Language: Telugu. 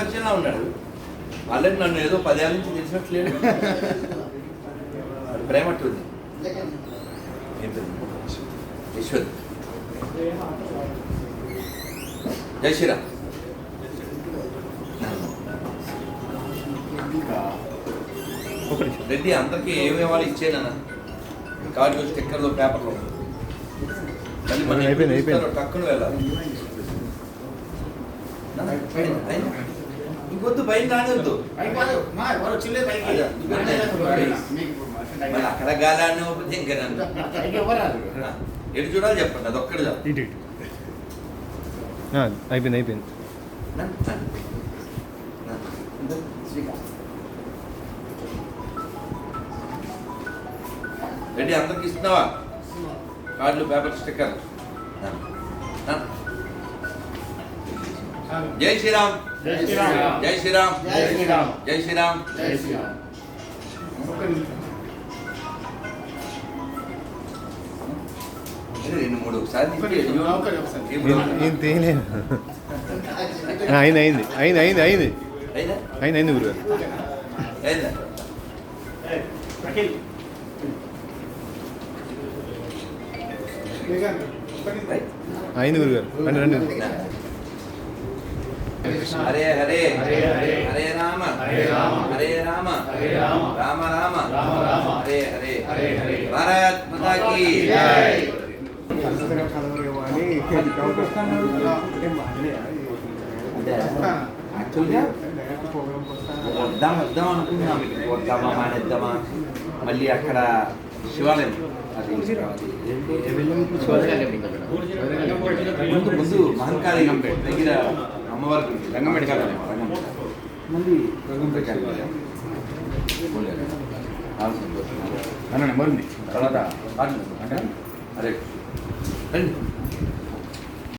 పరిచయంలో ఉన్నాడు. ఆల్రెడీ నన్ను ఏదో పదేళ్ళ నుంచి తెలిసినట్లేడు వాడి ప్రేమ అట్టుంది? యశ్వంత్ జై శ్రీరామ్. రెడ్డి అందరికీ ఏమేమి వాళ్ళు ఇచ్చేనా కార్డు స్టిక్కర్లు పేపర్లు మళ్ళీ మన. టక్కున వెళ్ళాలి. ఇంకొద్దు అదే, మళ్ళీ అక్కడ గాలాన్ని ఇంకా ఎటు చూడాలి చెప్పండి. అది ఆ, అయిపోయింది అయిపోయింది. రెడ్డి అందరికి ఇస్తున్నావా? కార్డులు పేపర్ స్టిక్కర్ జై శ్రీరామ్ జై శ్రీరామ్. జై శ్రీరామ్ జై శ్రీరామ్. జై శ్రీరామ్ జై శ్రీరామ్ రెండు మూడు ఒకసారి ఒకటి, ఒకటి, ఒకసారి. ఏం ఈయన- ఈయన తీయలేదు ఆ, అయింది అయింది అయింది అయింది అయింది అయినా అయింది అయింది గురుగారు అయిందా రైట్ అయింది గురుగారు రండి రండి రామ. రామ. రామ. హరే హరే హరే. హరే. భారత్ మాతా కీ జై. వద్దాం వద్దాం అనుకున్నాం. వద్దామా మానేద్దామా? మళ్ళీ అక్కడ శివాలయం? ముందు ముందు మహంకాళి దగ్గర అమ్మవారి రంగంపేట కాలనీ. పోలేదు. చాలా సంతోషం. అన్న నెంబర్ ఉంది తర్వాత పాటలు. అరే